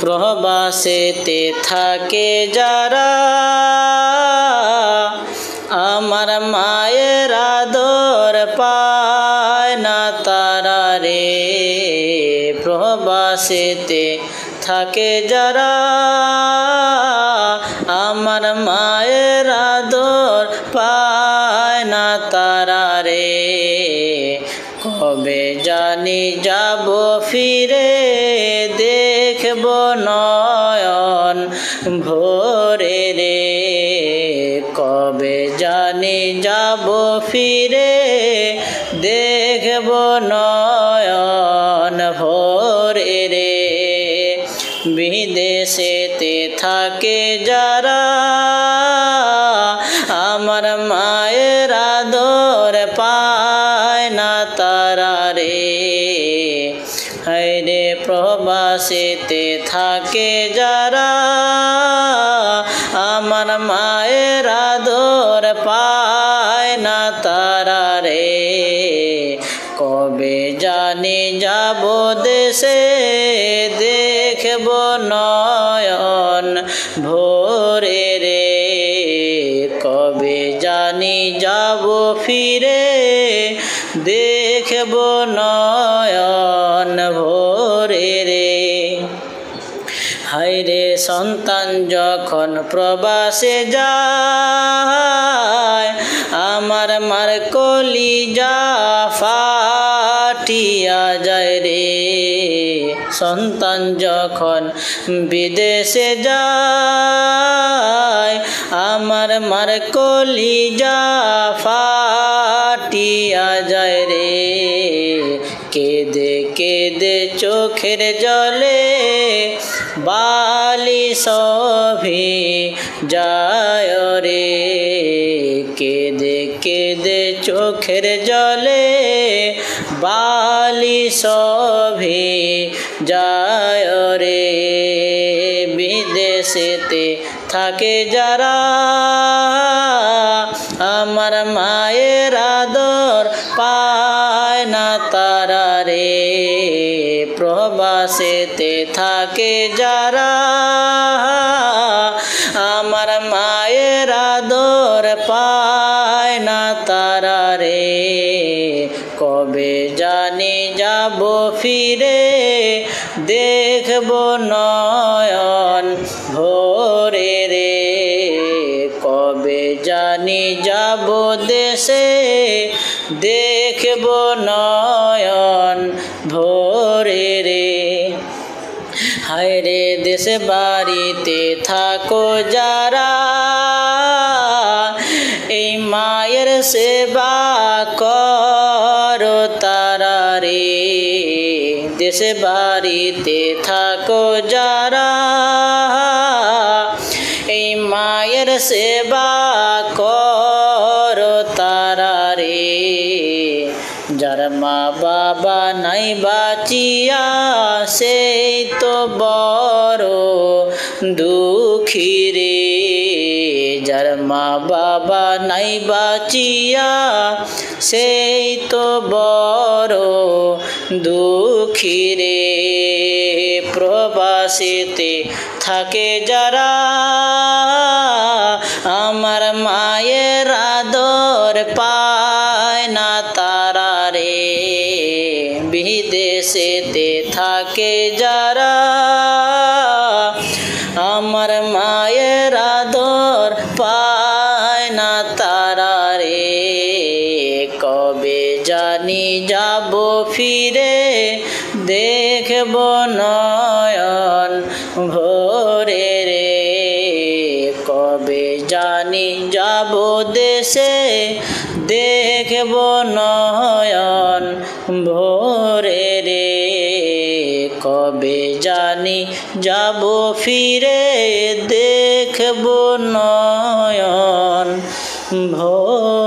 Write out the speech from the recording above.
প্রবাসেতে থাকে যারা, আমার মায়ের আদর পায় না তারা রে। প্রবাসেতে থাকে যারা, আমার মায়ের আদর পায় না তারা রে। কবে জানি যাব ফিরে দেখব নয়ন ঘোরে রে। কবে জানি যাব ফিরে? দেখব নয়ন ভোরে রে। বিদেশেতে থাকে যারা প্রবাসেতে থাকে যারা, আমার মায়ের আদর পায় না তারা রে। কবে জানি যাব দেশে, দেখব নয়ন ভোরে রে। কবে জানি যাব ফিরে, দেখব নয়ন সন্তান যখন প্রবাসে যায়, আমার মার কলি যা ফাটিয়া যায় রে। সন্তান যখন বিদেশে যায়, আমার মার কলি যা ফাটিয়া যায় রে। কেদে কেদে চোখের জলে বালি সভি যায় রে। কেদে কেদে চোখের জলে বালি সভি যায় রে। বিদেশেতে থাকে যারা প্রবাসেতে থাকে যারা। আমার মায়ের আদর পায় না তারা রে। কবে জানি যাব ফিরে, দেখব নয়ন ভোরে রে। কবে জানি যাব দেশে, দেখব নয়ন ভোরে দেশে বাড়িতে থাকো যারা এই মায়ের সেবা করো তারা রে দেশে বাড়িতে থাকো যারা এই মায়ের সেবা করো মা বাবা নাই বাঁচিয়া সেই তো বড় দুঃখী রে। যার মা বাবা নাই বাঁচিয়া সেই তো বড় দুঃখী রে। প্রবাসীতে থাকে যারা বিদেশেতে থাকে যারা, আমার মায়ের আদর পায় না তারা রে। কবে জানি যাব ফিরে, দেখব নয়ন দেখব নয়ন ভোরে রে কবে জানি যাব ফিরে দেখব নয়ন ভোর